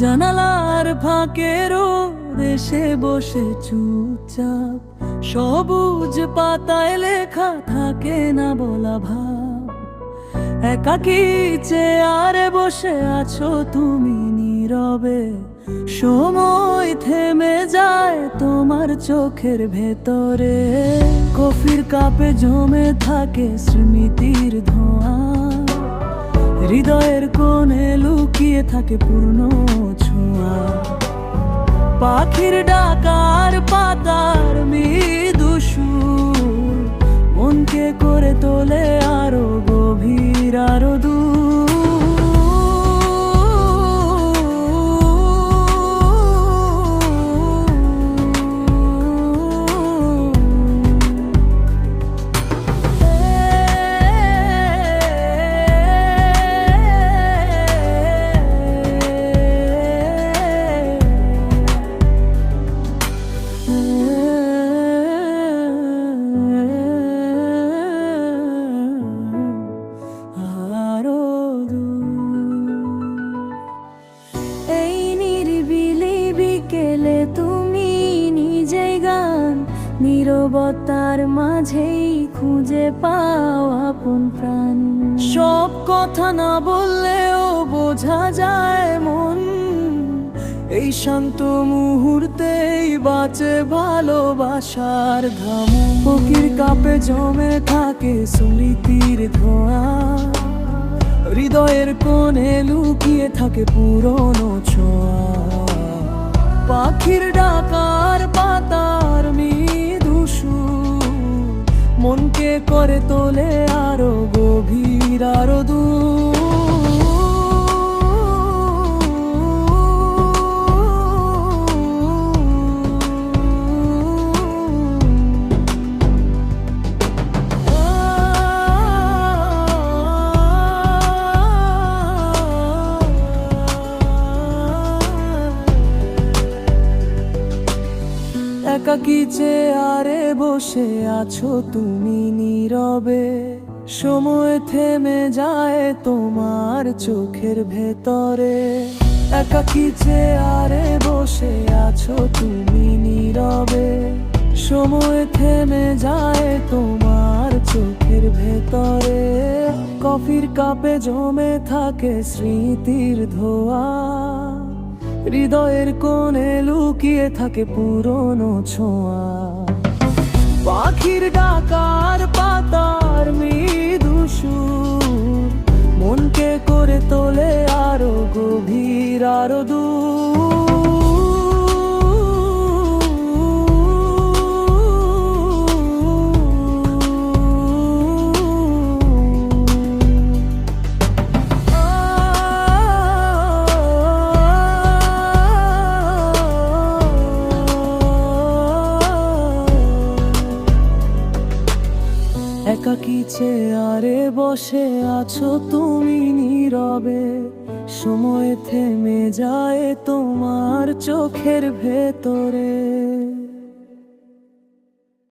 জানালার ফাঁকেরও দেশে বসে চুপচাপ। সবুজ পাতায় লেখা থাকে না বলা ভাব। একাকি চেয়ারে বসে আছো তুমি নীরবে। সময় থেমে যায় তোমার চোখের ভেতরে। কফির কাপে জমে থাকে স্মৃতির ধোঁয়া। থাকে পূর্ণ ছোঁয়া। পাখির ডাকার পাতার মৃদু সুর। মনকে করে তোলে আরও নীরবতার মাঝেই খুঁজে পাও আপন প্রাণ। সব কথা না বললেও বোঝা যায় মন। এই শান্ত মুহূর্তেই বাঁচে ভালোবাসার ধাম। পকির কাপে জমে থাকে স্মৃতির ধোঁয়া। হৃদয়ের কোণে লুকিয়ে থাকে পুরনো ছোঁয়া। পাখির ডাকার পাতার মনকে করে তোলে আরও গভীর আরও একাকি চেয়ারে বসে আছো তুমি নীরবে। সময় থেমে যায় তোমার চোখের ভেতরে। একাকি চেয়ারে বসে আছো তুমি নীরবে। সময় থেমে যায় তোমার চোখের ভেতরে। কফির কাপে জমে থাকে স্মৃতির ধোয়া। হৃদয়ের কোণে লুকিয়ে থাকে পুরনো ছোঁয়া। পাখির ডাকার পাতার মৃদু সুর, মনকে করে তোলে আরও গভীর, আরও দূর। একাকি চেয়ারে বসে আছো তুমি নীরবে। সময় থেমে যায় তোমার চোখের ভেতরে।